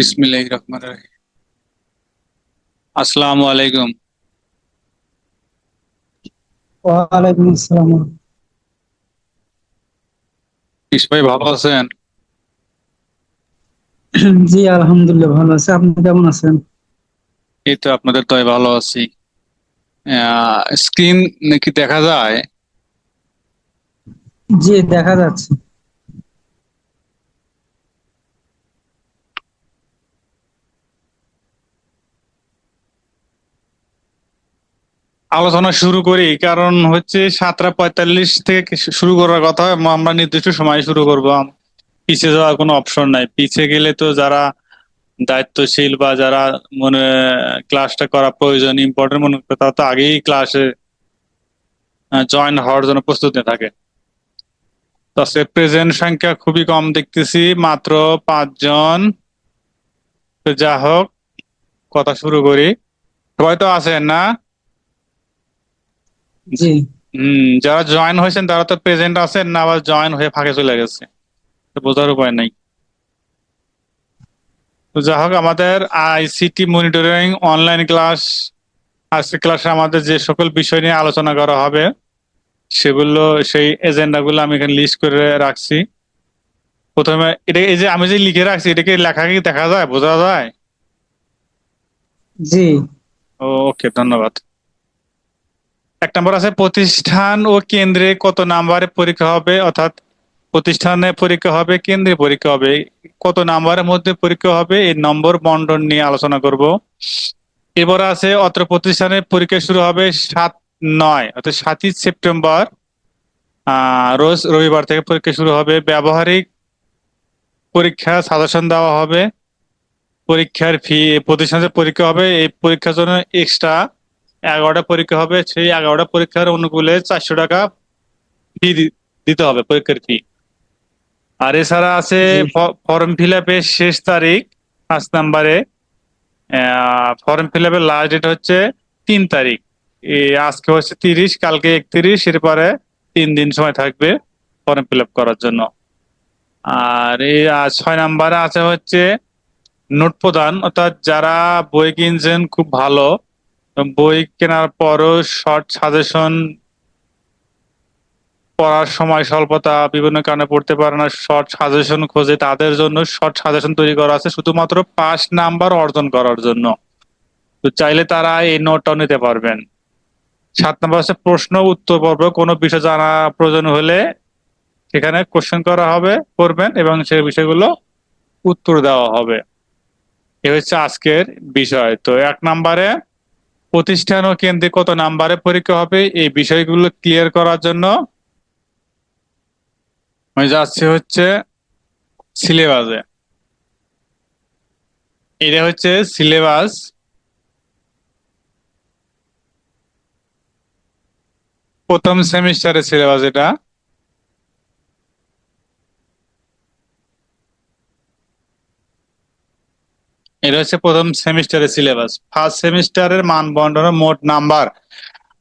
বিসমিল্লাহির রহমানির রহিম। আসসালামু আলাইকুম। ওয়ালাইকুম আসসালাম। ভাই ভালো আছেন? জি আলহামদুলিল্লাহ ভালো আছে। আপনি কেমন আছেন? এই তো আপনাদের তো ভালো আছি। স্ক্রিন নাকি দেখা যায়? জি দেখা যাচ্ছে। আলোচনা শুরু করি, কারণ হচ্ছে সাতটা পঁয়তাল্লিশ থেকে শুরু করার কথা আমরা নির্দিষ্ট সময় শুরু করব। পিছিয়ে যাওয়ার কোনো অপশন নাই। পিছিয়ে গেলে তো যারা দায়িত্বশীল বা যারা মনে ক্লাসটা করা প্রয়োজন ইম্পর্টেন্ট মনে করে, তারা তো আগেই ক্লাসে জয়েন হওয়ার জন্য প্রস্তুত নিয়ে থাকে। তো প্রেজেন্ট সংখ্যা খুবই কম দেখতেছি, মাত্র পাঁচজন। যা হোক কথা শুরু করি। সবাই তো আছেন না? জি। হম যারা জয়েন হয়েছেন তারা তো প্রেজেন্ট আছেন না আবার জয়েন হয়ে ফাঁকে চলে গেছে। বোঝার উপায় নাই। তো যা হোক আমাদের আইসিটি মনিটরিং অনলাইন ক্লাস আজকে ক্লাসে আমাদের যে সকল বিষয় নিয়ে আলোচনা করা হবে সেগুলো সেই এজেন্ডা গুলো আমি এখানে লিস্ট করে রাখছি। প্রথমে এটা এই যে আমি যে লিখে রাখছি এটাকে লেখা কি দেখা যায় বোঝা যায়? জি। ওকে ধন্যবাদ। এক নম্বর আছে, প্রতিষ্ঠান ও কেন্দ্রে কত নাম্বারে পরীক্ষা হবে? অর্থাৎ প্রতিষ্ঠানে পরীক্ষা হবে, কেন্দ্রে পরীক্ষা হবে। কত নাম্বারের মধ্যে পরীক্ষা হবে? এই নম্বর বন্টন নিয়ে আলোচনা করব। এবার আছে, অত্র প্রতিষ্ঠানে পরীক্ষা শুরু হবে সাত নয়, অর্থাৎ সাতই সেপ্টেম্বর। রোজ রবিবার থেকে পরীক্ষা শুরু হবে। ব্যবহারিক পরীক্ষা সাজেশন দেওয়া হবে। পরীক্ষার ফি প্রতিষ্ঠানে পরীক্ষা হবে। এই পরীক্ষার জন্য এক্সট্রা এগারোটা পরীক্ষা হবে সেই এগারোটা পরীক্ষার অনুকূলে চারশো টাকা ফি দিতে হবে পরীক্ষার ফি আর এছাড়া আছে ফর্ম ফিল আপের শেষ তারিখ পাঁচ নাম্বারে। ফর্ম ফিল আপের লাস্ট ডেট হচ্ছে তিন তারিখ। আজকে হচ্ছে তিরিশ কালকে একত্রিশ এরপরে তিন দিন সময় থাকবে ফর্ম ফিল আপ করার জন্য। আর এই ছয় নাম্বারে আছে হচ্ছে নোট প্রদান অর্থাৎ যারা বই কিনছেন খুব ভালো বই কেনার পরও শর্ট সাজেশন পড়ার সময় স্বল্পতা বিভিন্ন কারণে পড়তে পারে না। শর্ট সাজেশন খোঁজে তাদের জন্য শর্ট সাজেশন তৈরি করা আছে শুধুমাত্র পাঁচ নাম্বার অর্জন করার জন্য। তো চাইলে তারা এই নোটটাও নিতে পারবেন। সাত নাম্বার আছে প্রশ্ন উত্তর পর্ব। কোনো বিষয় জানা প্রয়োজন হলে সেখানে কোশ্চেন করা হবে, করবেন এবং সেই বিষয়গুলো উত্তর দেওয়া হবে। এ হচ্ছে আজকের বিষয়। তো এক নাম্বারে প্রতিষ্ঠান ও কেন্দ্রে কত নাম্বারে পরীক্ষা হবে, এই বিষয়গুলো ক্লিয়ার করার জন্য আমি যাচ্ছি হচ্ছে সিলেবাসে এটা হচ্ছে সিলেবাস প্রথম সেমিস্টারের সিলেবাস এটা। এটা হচ্ছে প্রথম সেমিস্টারের সিলেবাস ফার্স্ট সেমিস্টারের মান মোট নাম্বার।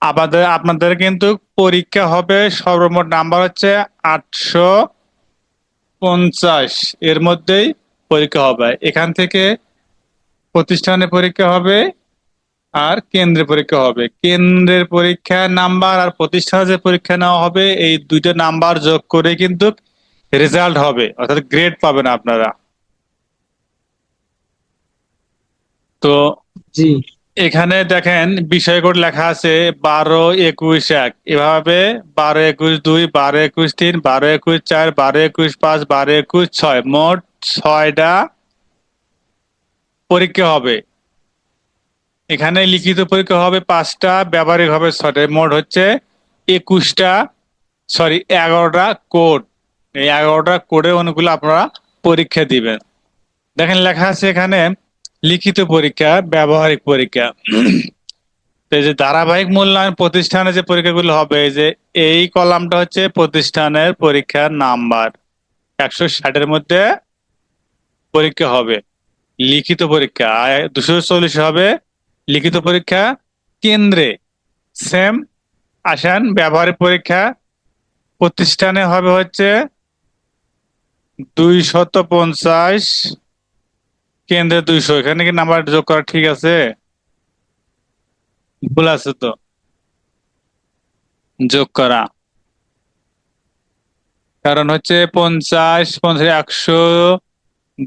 আমাদের, আপনাদের কিন্তু পরীক্ষা হবে সর্বমোট নাম্বার হচ্ছে আটশো পঞ্চাশ। এর মধ্যেই পরীক্ষা হবে। এখান থেকে প্রতিষ্ঠানে পরীক্ষা হবে আর কেন্দ্রে পরীক্ষা হবে। কেন্দ্রের পরীক্ষা নাম্বার আর প্রতিষ্ঠানে যে পরীক্ষা নেওয়া হবে, এই দুইটা নাম্বার যোগ করে কিন্তু রেজাল্ট হবে। অর্থাৎ গ্রেড পাবেন আপনারা। তো জি। এখানে দেখেন বিষয় কোড লেখা আছে বারো একুশ এক। এভাবে বারো একুশ দুই বারো একুশ তিন বারো একুশ চার বারো একুশ পাঁচ বারো একুশ ছয়। মোট ছয়টা পরীক্ষা হবে। এখানে লিখিত পরীক্ষা হবে পাঁচটা ব্যবহারিক হবে ছয়টা। মোট হচ্ছে একুশটা সরি এগারোটা কোড। এই এগারোটা কোডে অনুকূলে আপনারা পরীক্ষা দিবেন। দেখেন লেখা আছে এখানে লিখিত পরীক্ষা, ব্যবহারিক পরীক্ষা। এই যে ধারাবাহিক মূল্যায়ন প্রতিষ্ঠানে যে পরীক্ষাগুলো হবে যে এই কলামটা হচ্ছে প্রতিষ্ঠানের পরীক্ষার নাম্বার। একশো ষাটের মধ্যে পরীক্ষা হবে, লিখিত পরীক্ষা। দুশো চল্লিশ হবে লিখিত পরীক্ষা কেন্দ্রে। সেম, আসেন, ব্যবহারিক পরীক্ষা। প্রতিষ্ঠানে হবে হচ্ছে দুই শত পঞ্চাশ কেন্দ্রে দুইশো। এখানে কি নাম্বার যোগ করা ঠিক আছে? ভুল আছে তো। যোগ করা। কারণ হচ্ছে পঞ্চাশ পঞ্চাশ একশো,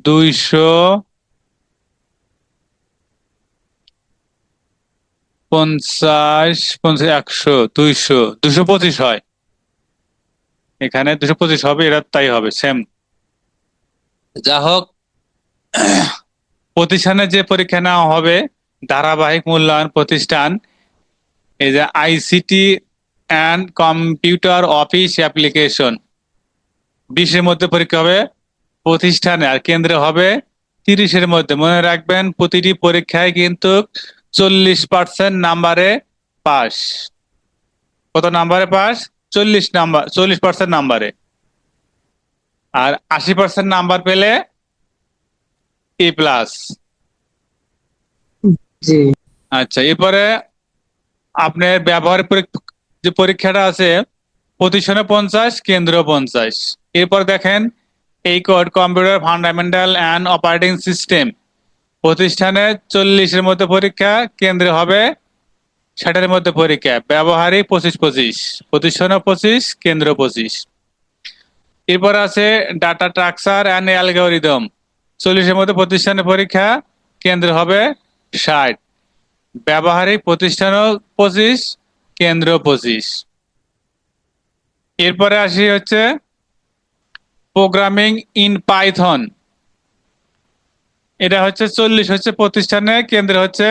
দুইশো, পঞ্চাশ পঞ্চাশ একশো, দুইশো দুশো পঁচিশ হয়। এখানে দুশো পঁচিশ হবে, এরা তাই হবে সেম যা হোক প্রতিষ্ঠানে যে পরীক্ষা নেওয়া হবে, ধারাবাহিক মূল্যায়ন প্রতিষ্ঠান, এই যে ICT and computer office application বিশের মধ্যে পরীক্ষা হবে, প্রতিষ্ঠানে আর কেন্দ্রে হবে, তিরিশের মধ্যে। মনে রাখবেন, প্রতিটি পরীক্ষায় কিন্তু চল্লিশ পার্সেন্ট নাম্বারে পাস কত নাম্বারে পাস চল্লিশ নাম্বার চল্লিশ পার্সেন্ট নাম্বারে আর আশি পার্সেন্ট নাম্বার পেলে এ প্লাস জি। আচ্ছা এরপরে আপনার ব্যবহারিক পরীক- যে পরীক্ষাটা আছে প্রতিষ্ঠানে পঞ্চাশ কেন্দ্র পঞ্চাশ। এরপর দেখেন এই code computer fundamental and operating system প্রতিষ্ঠানে চল্লিশের মধ্যে পরীক্ষা কেন্দ্রে হবে ষাটের মধ্যে পরীক্ষা। ব্যবহারিক পঁচিশ পঁচিশ। প্রতিষ্ঠানে পঁচিশ কেন্দ্র পঁচিশ। এরপর আছে ডাটা স্ট্রাকচার অ্যান্ড অ্যালগোরিদম চল্লিশের মধ্যে প্রতিষ্ঠানের পরীক্ষা কেন্দ্র হবে ষাট। ব্যবহারিক প্রতিষ্ঠানও পঁচিশ, কেন্দ্র পঁচিশ। এরপরে আসি হচ্ছে প্রোগ্রামিং ইন পাইথন এটা হচ্ছে চল্লিশ হচ্ছে প্রতিষ্ঠানে, কেন্দ্র হচ্ছে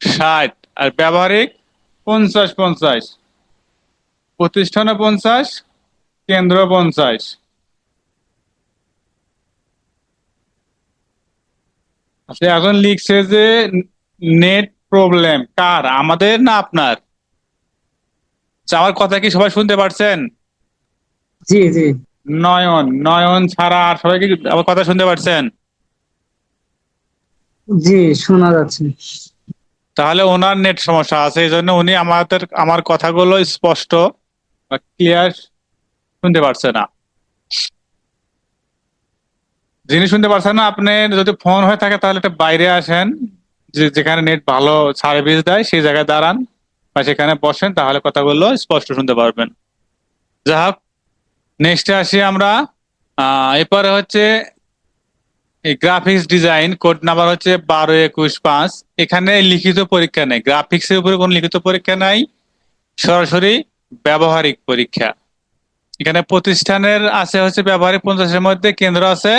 ষাট। আর ব্যবহারিক পঞ্চাশ পঞ্চাশ। প্রতিষ্ঠানে পঞ্চাশ কেন্দ্র পঞ্চাশ। আচ্ছা এখন লিখছে যে নেট প্রবলেম কার? আমাদের না আপনার? আচ্ছা, আমার কথা কি সবাই শুনতে পারছেন? জি জি। নয়ন নয়ন ছাড়া আর সবাই কি আমার কথা শুনতে পারছেন? জি শোনা যাচ্ছে। তাহলে ওনার নেট সমস্যা আছে এই জন্য উনি আমাদের আমার কথাগুলো স্পষ্ট বা ক্লিয়ার শুনতে পারছে না। যিনি শুনতে পারছেন না, আপনি যদি ফোন হয়ে থাকে তাহলে একটা বাইরে আসেন। যে, যেখানে নেট ভালো সার্ভিস দেয়, সেই জায়গায় দাঁড়ান বা সেখানে বসেন, তাহলে কথাগুলো স্পষ্ট শুনতে পারবেন। যা হোক নেক্সটে আসি আমরা। এরপরে হচ্ছে এই গ্রাফিক্স ডিজাইন কোড নাম্বার হচ্ছে বারো একুশ পাঁচ। এখানে লিখিত পরীক্ষা নেই। গ্রাফিক্স এর উপরে কোনো লিখিত পরীক্ষা নাই। সরাসরি ব্যবহারিক পরীক্ষা। এখানে প্রতিষ্ঠানের আছে হচ্ছে ব্যবহারিক পঞ্চাশের মধ্যে, কেন্দ্র আছে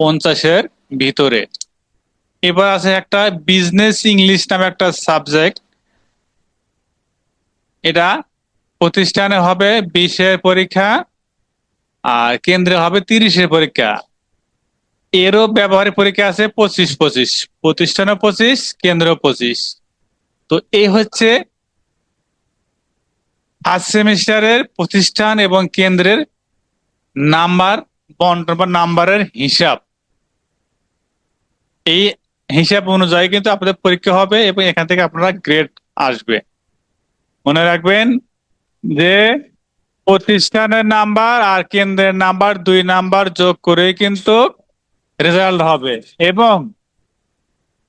পঞ্চাশের ভিতরে। এবার আছে একটা বিজনেস ইংলিশ নামে একটা সাবজেক্ট এটা প্রতিষ্ঠানে হবে বিশের পরীক্ষা আর কেন্দ্রে হবে তিরিশের পরীক্ষা। এরও ব্যবহারিক পরীক্ষা আছে পঁচিশ পঁচিশ। প্রতিষ্ঠানে পঁচিশ, কেন্দ্র পঁচিশ। তো এই হচ্ছে ফার্স্ট সেমিস্টারের প্রতিষ্ঠান এবং কেন্দ্রের নাম্বার বন্টন বা নাম্বারের হিসাব। এই হিসাব অনুযায়ী কিন্তু আপনাদের পরীক্ষা হবে এবং এখান থেকে আপনারা গ্রেড আসবে। মনে রাখবেন যে প্রতিষ্ঠানের নাম্বার আর কেন্দ্রের নাম্বার দুই নাম্বার যোগ করে কিন্তু রেজাল্ট হবে এবং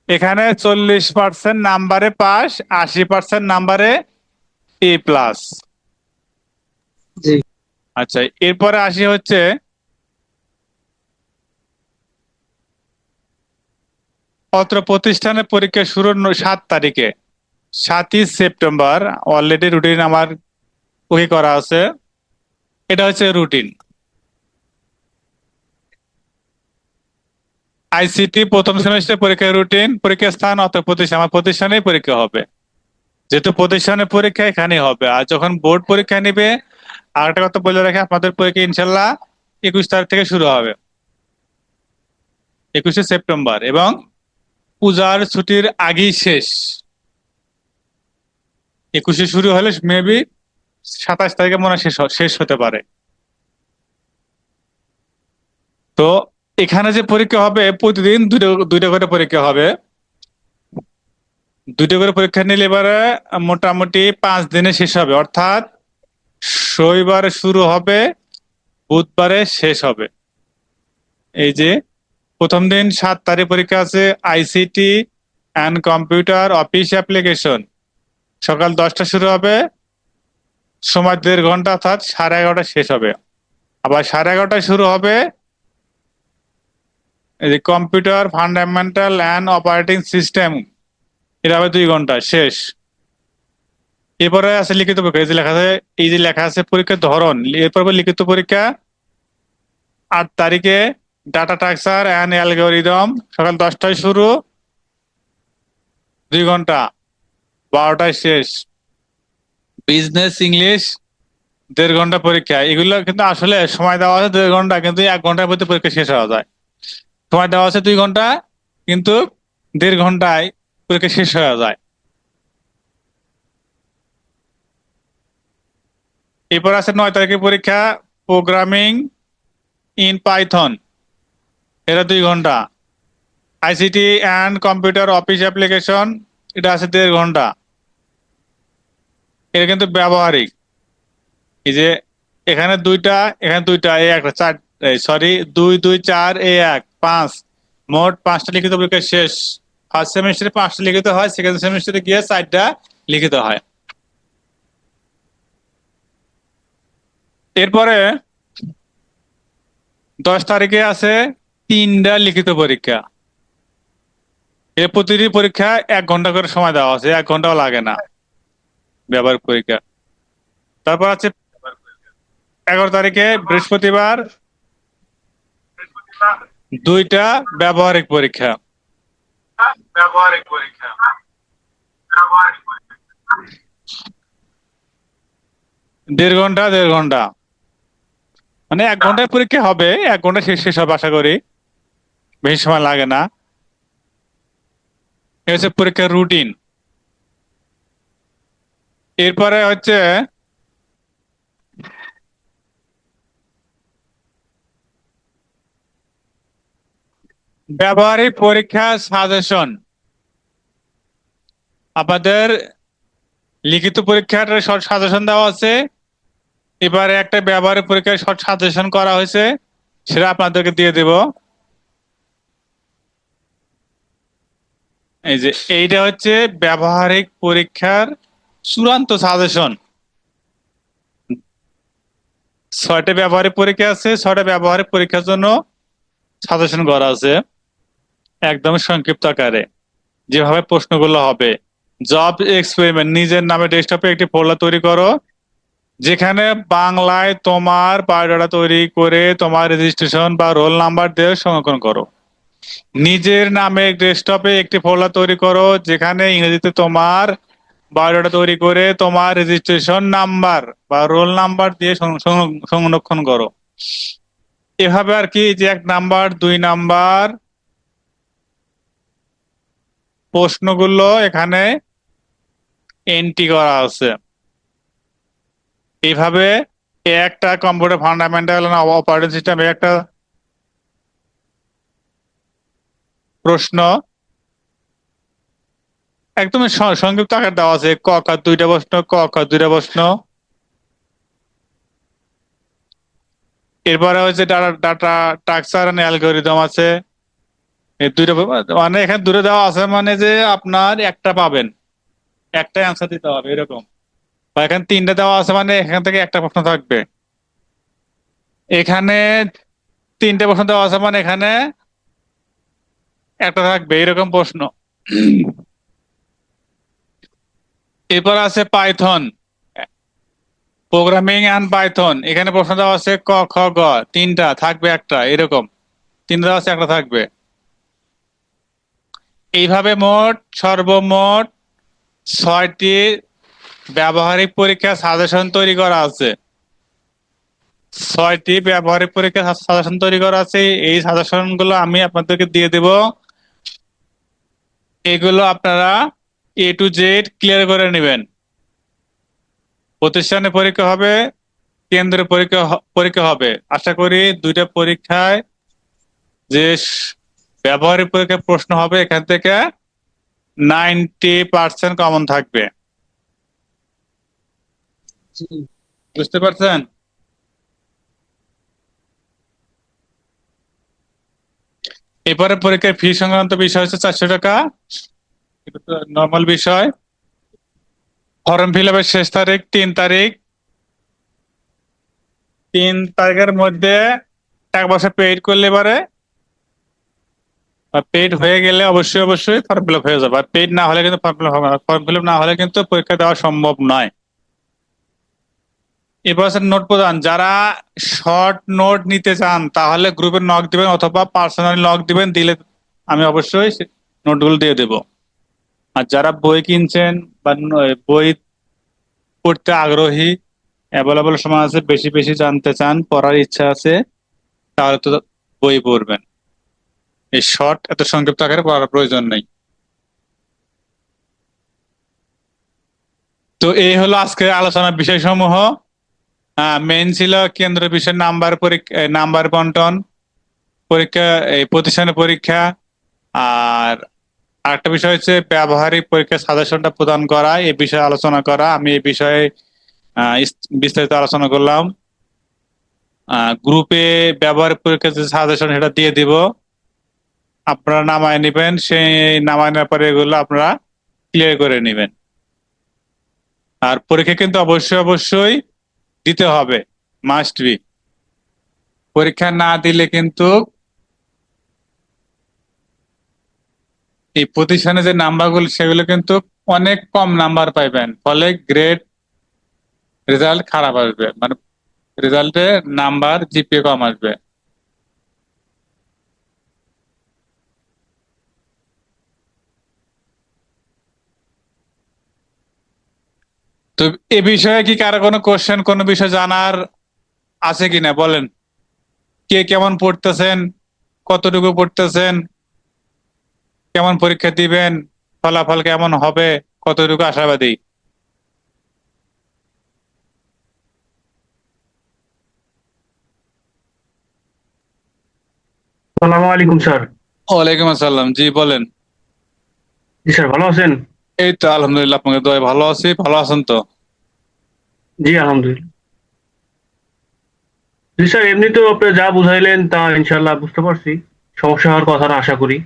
এখানে চল্লিশ পার্সেন্ট নাম্বারে পাস আশি পার্সেন্ট নাম্বারে এ প্লাস আচ্ছা এরপরে আসি হচ্ছে অত্র প্রতিষ্ঠানের পরীক্ষা শুরু সাত তারিখে। সাতই সেপ্টেম্বর অলরেডি রুটিন আমার ওকে করা আছে। এটা হচ্ছে রুটিন আইসিটি প্রথম সেমিস্টার পরীক্ষার রুটিন পরীক্ষা স্থান অত প্রতিষ্ঠান আমার প্রতিষ্ঠানেই পরীক্ষা হবে। যেহেতু প্রতিষ্ঠানের পরীক্ষা এখানেই হবে। আর যখন বোর্ড পরীক্ষা নিবে, আর একটা কথা বলে রাখি, আপনাদের পরীক্ষা ইনশাল্লাহ একুশ তারিখ থেকে শুরু হবে। একুশে সেপ্টেম্বর এবং পূজার ছুটির আগেই শেষ। একুশে শুরু হলে মেবি সাতাশ তারিখে মনে শেষ শেষ হতে পারে। তো এখানে যে পরীক্ষা হবে, প্রতিদিন দুইটা দুইটা করে পরীক্ষা হবে। দুইটা করে পরীক্ষা নিলে এবারে মোটামুটি পাঁচ দিনে শেষ হবে। অর্থাৎ রবিবারে শুরু হবে, বুধবারে শেষ হবে। এই যে প্রথম দিন সাত তারিখ পরীক্ষা আছে ICT and computer office application সকাল দশটা শুরু হবে, সময় দেড় ঘণ্টা, অর্থাৎ সাড়ে এগারোটা শেষ হবে। আবার সাড়ে এগারোটায় শুরু হবে যে computer fundamental and operating system এটা হবে দুই ঘণ্টা, শেষ। এরপরে আছে লিখিত পরীক্ষা, এই যে লেখা আছে, এই যে লেখা আছে পরীক্ষার ধরন, এরপর লিখিত পরীক্ষা, আট তারিখে ডাটা স্ট্রাকচার অ্যান্ড অ্যালগোরিদম সকাল দশটায় শুরু। দুই ঘণ্টা, বারোটায় শেষ। বিজনেস ইংলিশ দেড় ঘণ্টা পরীক্ষা। এগুলো কিন্তু আসলে সময় দেওয়া আছে দেড় ঘণ্টা, কিন্তু এক ঘণ্টার মধ্যে পরীক্ষা শেষ হওয়া যায়। সময় দেওয়া আছে দুই ঘণ্টা, কিন্তু দেড় ঘন্টায় পরীক্ষা শেষ হয়ে যায়। এরপর আছে নয় তারিখের পরীক্ষা প্রোগ্রামিং ইন পাইথন এটা দুই ঘণ্টা। ICT and computer office application এটা আছে দেড় ঘণ্টা। এটা কিন্তু ব্যবহারিক। এই যে এখানে দুইটা এখানে দুইটা এই একটা চার সরি দুই দুই, চার, এ এক, পাঁচ, মোট পাঁচটা লিখিত পরীক্ষা শেষ। ফার্স্ট সেমিস্টারে পাঁচটা লিখিত হয় সেকেন্ড সেমিস্টারে গিয়ে চারটা লিখিত হয়। এরপরে দশ তারিখে আছে তিনটা লিখিত পরীক্ষা। এর প্রতিটি পরীক্ষা এক ঘণ্টা করে সময় দেওয়া আছে এক ঘন্টাও লাগে না ব্যবহারিক পরীক্ষা। তারপর আছে এগারো তারিখে বৃহস্পতিবার দুইটা ব্যবহারিক পরীক্ষা। ব্যবহারিক পরীক্ষা। দেড় ঘণ্টা দেড় ঘণ্টা। মানে এক ঘন্টায় পরীক্ষা হবে এক ঘণ্টা শেষ শেষ হবে আশা করি। বেশি সময় লাগে না। হচ্ছে পরীক্ষার রুটিন এরপরে হচ্ছে ব্যবহারিক পরীক্ষা সাজেশন আমাদের লিখিত পরীক্ষার শর্ট সাজেশন দেওয়া আছে। এবারে একটা ব্যবহারিক পরীক্ষার শর্ট সাজেশন করা হয়েছে, সেটা আপনাদেরকে দিয়ে দেব। এই যে এইটা হচ্ছে ব্যবহারিক পরীক্ষার চূড়ান্ত সাজেশন ছয়টা ব্যবহারিক পরীক্ষা আছে, ছয়টা ব্যবহারিক পরীক্ষার জন্য সাজেশন করা আছে। একদম সংক্ষিপ্ত আকারে। যেভাবে প্রশ্নগুলো হবে। জব এক্সপেরিমেন্ট নিজের নামে ডেস্কটপে একটি ফোল্ডার তৈরি করো। যেখানে বাংলায় তোমার বায়োডাটা তৈরি করে তোমার রেজিস্ট্রেশন বা রোল নাম্বার দিয়ে সংরক্ষণ করো। নিজের নামে ডেস্কটপে একটি ফোল্ডার তৈরি করো, যেখানে ইংরেজিতে তোমার বায়োডাটা তৈরি করে তোমার রেজিস্ট্রেশন নাম্বার বা রোল নাম্বার দিয়ে সংরক্ষণ করো। এভাবে আর কি যে এক নাম্বার দুই নাম্বার প্রশ্নগুলো এখানে এন্ট্রি করা আছে। এইভাবে একটা কম্পিউটার ফান্ডামেন্টাল অপারেটিং সিস্টেম একটা প্রশ্ন। একদম সংক্ষিপ্ত আকার দেওয়া আছে। ক ক দুইটা প্রশ্ন, ক খ দুইটা প্রশ্ন। এরপরে হচ্ছে ডাটা ডাটা স্ট্রাকচার অ্যালগোরিদম আছে। এই দুইটা মানে এখানে দূরে দেওয়া আছে মানে যে আপনার একটা পাবেন। একটা অ্যান্সার দিতে হবে, এরকম। বা এখানে তিনটা দেওয়া আছে মানে এখান থেকে একটা প্রশ্ন থাকবে। এখানে তিনটে প্রশ্ন দেওয়া আছে মানে এখানে একটা থাকবে, এরকম প্রশ্ন। এরপর আছে পাইথন। প্রোগ্রামিং অ্যান্ড পাইথন এখানে প্রশ্ন দেওয়া আছে ক, খ, গ, তিনটা, থাকবে একটা, এরকম। তিনটা দেওয়া আছে, একটা থাকবে। এইভাবে মোট, সর্বমোট ছয়টি ব্যবহারিক পরীক্ষা সাজেশন তৈরি করা আছে। ছয়টি ব্যবহারিক পরীক্ষা সাজেশন তৈরি করা আছে। এই সাজেশনগুলো আমি আপনাদেরকে দিয়ে দেব। এগুলো আপনারা এ টু জেড ক্লিয়ার করে নেবেন। প্রতিষ্ঠানে পরীক্ষা হবে কেন্দ্রে পরীক্ষা পরীক্ষা হবে। আশা করি দুইটা পরীক্ষায় যে ব্যবহারিক পরীক্ষায় প্রশ্ন হবে এখান থেকে নাইনটি পার্সেন্ট কমন থাকবে। বুঝতে পারছেন? এরপরে পরীক্ষার ফি সংক্রান্ত বিষয় হচ্ছে চারশো টাকা। নর্মাল বিষয়। ফর্ম ফিল আপের শেষ তারিখ তিন তারিখ। তিন তারিখের মধ্যে টাকা পয়সা পেইড করলে এবারে। পেইড হয়ে গেলে অবশ্যই অবশ্যই ফর্ম ফিল হয়ে যাবে। আর পেইড না হলে কিন্তু ফর্ম ফিল হবে না। ফর্ম ফিল আপ না হলে কিন্তু পরীক্ষা দেওয়া সম্ভব নয়। হচ্ছে নোট প্রদান। যারা শর্ট নোট নিতে চান, তাহলে গ্রুপে নক দিবেন অথবা পার্সোনালি নক দিবেন, দিলে আমি অবশ্যই নোটগুলো দিয়ে দেব। আর যারা বই কিনছেন বা বই পড়তে আগ্রহী অ্যাভেলেবল সময় আছে, বেশি বেশি জানতে চান, পড়ার ইচ্ছা আছে, তাহলে তো বই পড়বেন। এই শর্ট এত সংক্ষিপ্ত আকারে পড়ার প্রয়োজন নেই। তো এই হলো আজকের আলোচনার বিষয়সমূহ। মেইন ছিল কেন্দ্র বিষয় নাম্বার পরীক্ষা নাম্বার বন্টন, পরীক্ষা, এই প্রতিষ্ঠানের পরীক্ষা। আর আরেকটা বিষয় হচ্ছে ব্যবহারিক পরীক্ষার সাজেশনটা প্রদান করা এই বিষয়ে আলোচনা করা। আমি এই বিষয়ে বিস্তারিত আলোচনা করলাম। গ্রুপে ব্যবহারিক পরীক্ষার যে সাজেশন, সেটা দিয়ে দিব। আপনারা নামায় নেবেন, সেই নামায় নেওয়ার পরে এগুলো আপনারা ক্লিয়ার করে নেবেন। আর পরীক্ষা কিন্তু অবশ্যই অবশ্যই দিতে হবে মাস্ট বি পরীক্ষা না দিলে কিন্তু এই প্রতিষ্ঠানে যে নাম্বারগুলো, সেগুলো কিন্তু অনেক কম নাম্বার পাইবেন। ফলে গ্রেড রেজাল্ট খারাপ আসবে। মানে রেজাল্টে নাম্বার জিপিএ কম আসবে। তো এ বিষয়ে কি কারও কোনো কোশ্চেন কোনো বিষয় জানার আছে কিনা? বলেন। কে কেমন পড়তেছেন? কতটুকু পড়তেছেন? কেমন পরীক্ষা দিবেন? ফলাফল কেমন হবে? কতটুকু আশাবাদী? আলাইকুম স্যার। ওয়ালাইকুম আসসালাম। জি বলেন। জি স্যার ভালো আছেন? এই তো আলহামদুলিল্লাহ আপনাকে দয় ভালো আছি। ভালো আছেন তো? জি আলহামদুলিল্লাহ। জি স্যার এমনিতেও আপনি যা বুঝাইলেন তা ইনশাল্লাহ বুঝতে পারছি। সমস্যা হওয়ার কথা না আশা করি।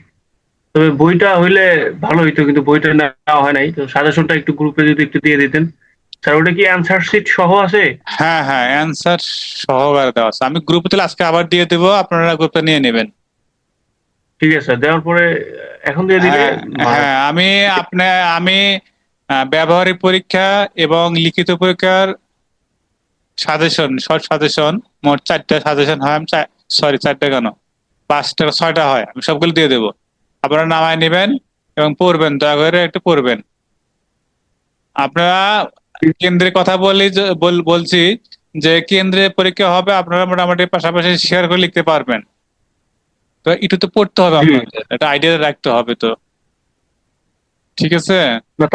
তবে বইটা হইলে ভালো হইতো কিন্তু বইটা নেওয়া হয় নাই। তো সাজেশনটা একটু গ্রুপে যদি একটু দিয়ে দিতেন। স্যার ওটা কি অ্যান্সার শিট সহ আছে? হ্যাঁ হ্যাঁ অ্যান্সার সহকারে দেওয়া আছে। আমি গ্রুপে তাহলে আজকে আবার দিয়ে দেবো আপনারা গ্রুপে নিয়ে নেবেন। ঠিক আছে স্যার দেওয়ার পরে এখন দিয়ে দিলে হ্যাঁ, হ্যাঁ আমি আপনি আমি ব্যবহারিক পরীক্ষা এবং লিখিত পরীক্ষার সাজেশন শর্ট সাজেশন মোট চারটা সাজেশন হয়। আমি সরি চারটা কেন? পাঁচটা ছয়টা হয়। আমি সবগুলো দিয়ে দেবো। আপনারা নামায় নেবেন এবং পড়বেন দয়া করে একটু পড়বেন। আপনারা কেন্দ্রে কথা বলি বলছি যে কেন্দ্রে পরীক্ষা হবে আপনারা মোটামুটি পাশাপাশি শেয়ার করে লিখতে পারবেন। তো একটু তো পড়তে হবে। আপনাদের। একটা আইডিয়া রাখতে হবে তো। ঠিক আছে? না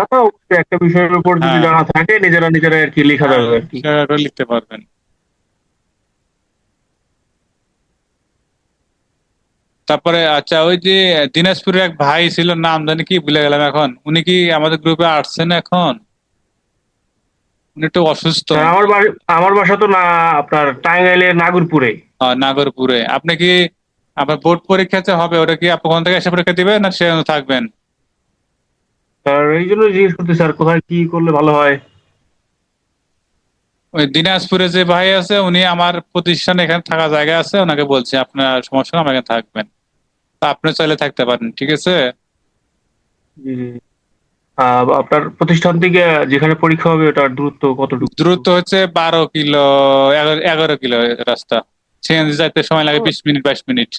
একটা বিষয়ের উপর যদি হ্যাঁ। জানা থাকে নিজেরা নিজেরা আর কি লেখা যাবে আর কি। লিখতে পারবেন। তারপরে আচ্ছা ওই যে দিনাজপুরের এক ভাই ছিল নাম জানি কি ভুলে গেলাম এখন। উনি কি আমাদের গ্রুপে আসছেন এখন? উনি একটু অসুস্থ। আমার বাড়ি আমার বাসা তো না আপনার টাঙ্গাইলের নাগরপুরে। নাগরপুরে। আপনি কি আপনার বোর্ড পরীক্ষাতে হবে ওটা কি আপনি ওখান থেকে এসে পরীক্ষা দিবেন না সে থাকবেন? স্যার এই জন্য জিজ্ঞেস করতে স্যার কোথায় কি করলে ভালো হয়? ওই দিনাজপুরে যে ভাই আছে উনি আমার প্রতিষ্ঠানে এখানে থাকা জায়গা আছে ওনাকে বলছি আপনার সমস্যা আমার এখানে থাকবেন। তা আপনি চাইলে থাকতে পারেন ঠিক আছে? আপনার প্রতিষ্ঠান থেকে যেখানে পরীক্ষা হবে ওটার দূরত্ব কতটুকু? দূরত্ব হচ্ছে বারো কিলো এগারো এগারো কিলো রাস্তা। সিএনজি যাইতে সময় লাগে বিশ মিনিট বাইশ মিনিট।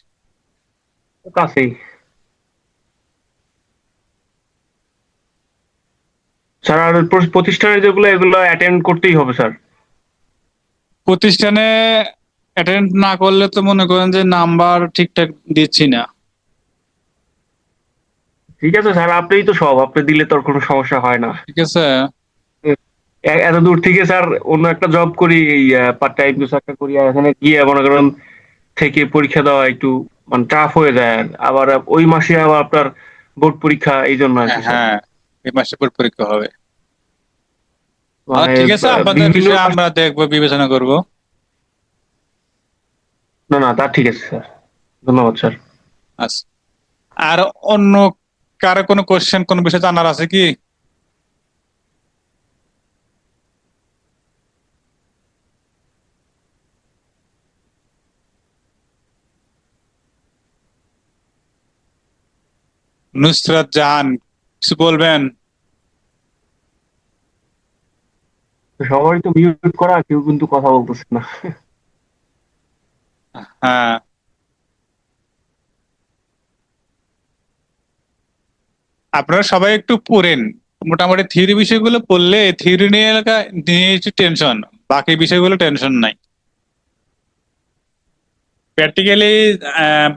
কাছেই। স্যার আর প্র- প্রতিষ্ঠানে যেগুলো এগুলো অ্যাটেন্ড করতেই হবে স্যার। প্রতিষ্ঠানে অ্যাটেন্ড না করলে তো মনে করেন যে নাম্বার ঠিকঠাক দিচ্ছি না। ঠিক আছে স্যার আপনিই তো সব আপনি দিলে তোর কোনো সমস্যা হয় না। ঠিক আছে। এত দূর থেকে স্যার অন্য একটা জব করি এই পার্ট টাইম কিছু একটা করি এখানে গিয়ে মনে করেন থেকে পরীক্ষা দেওয়া একটু মানে টাফ হয়ে যায়। আবার ওই মাসে আবার আপনার বোর্ড পরীক্ষা এই জন্য আর কি হ্যাঁ। এই মাসে পর পরীক্ষা হবে। মানে, ঠিক আছে আপনাদের বিষয়ে আমরা দেখব বিবেচনা করব। না না তা ঠিক আছে স্যার। ধন্যবাদ স্যার। আচ্ছা আর অন্য কারও কোনো কোশ্চেন কোনো বিষয় জানার আছে কি? নুসরাত জাহান কিছু বলবেন? সবাই তো মিউট করা, কেউ কিন্তু কথা বলতেছে না। হ্যাঁ। আপনারা সবাই একটু পড়েন। মোটামুটি থিওরি বিষয়গুলো পড়লে থিওরি নিয়ে এলাকা নিয়ে একটু টেনশন বাকি বিষয়গুলো টেনশন নাই। প্র্যাকটিক্যালি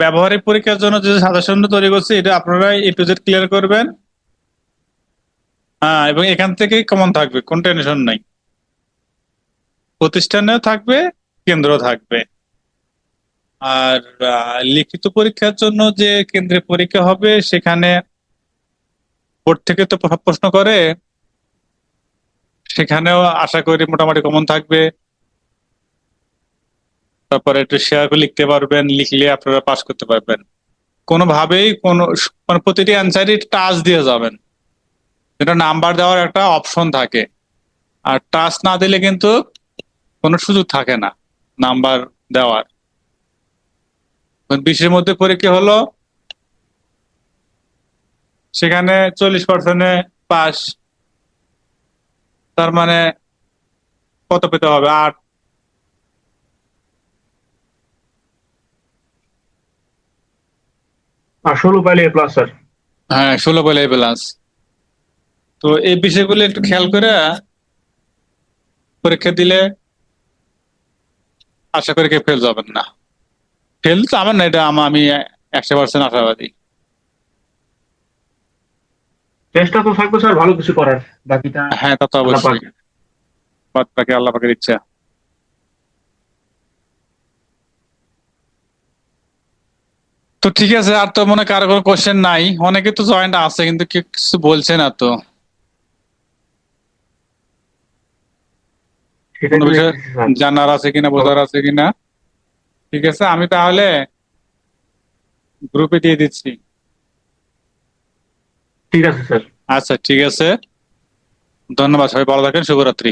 ব্যবহারিক পরীক্ষার জন্য যে সাজেশন তৈরি করছে, এটা আপনারা এ টু জেড ক্লিয়ার করবেন। হ্যাঁ এবং এখান থেকে কমন থাকবে, কোন টেনশন নাই। প্রতিষ্ঠানেও থাকবে কেন্দ্র থাকবে। আর লিখিত পরীক্ষার জন্য যে কেন্দ্রে পরীক্ষা হবে, সেখানে বোর্ড থেকে তো প্রশ্ন করে। সেখানেও আশা করি মোটামুটি কমন থাকবে। তারপরে একটু শেয়ার লিখতে পারবেন, লিখলে আপনারা পাস করতে পারবেন। কোনোভাবেই কোনো মানে প্রতিটি অ্যান্সারই টাচ দিয়ে যাবেন। এটা নাম্বার দেওয়ার একটা অপশন থাকে। আর টাচ না দিলে কিন্তু কোনো সুযোগ থাকে না নাম্বার দেওয়ার। বিশের মধ্যে পরীক্ষা হলো? সেখানে চল্লিশ পার্সেন্টে পাস। তার মানে কত পেতে হবে? আট। ষোলো পাইলে প্লাস স্যার। হ্যাঁ ষোলো বলে প্লাস তো এই বিষয়গুলো একটু খেয়াল করে পরীক্ষা দিলে আশা করি কেউ ফেল যাবেন না। ফেল তো আমার না এটা আমা- একশো পার্সেন্ট আশাবাদী। চেষ্টা তো থাকবে স্যার ভালো কিছু করার। বাকিটা হ্যাঁ তা তো অবশ্যই। বাদ বাকি আল্লাহ পাকের ইচ্ছা। তো ঠিক আছে আর তো মনে হয় কারও কোনো কোশ্চেন নাই। অনেকে তো জয়েন্ট আছে কিন্তু কিছু বলছে না তো। কোনো বিষয়ে জানার আছে কিনা বোঝার আছে কিনা? ঠিক আছে আমি তাহলে গ্রুপে দিয়ে দিচ্ছি। ঠিক আছে স্যার। আচ্ছা ঠিক আছে। ধন্যবাদ সবাই ভালো থাকেন শুভরাত্রি.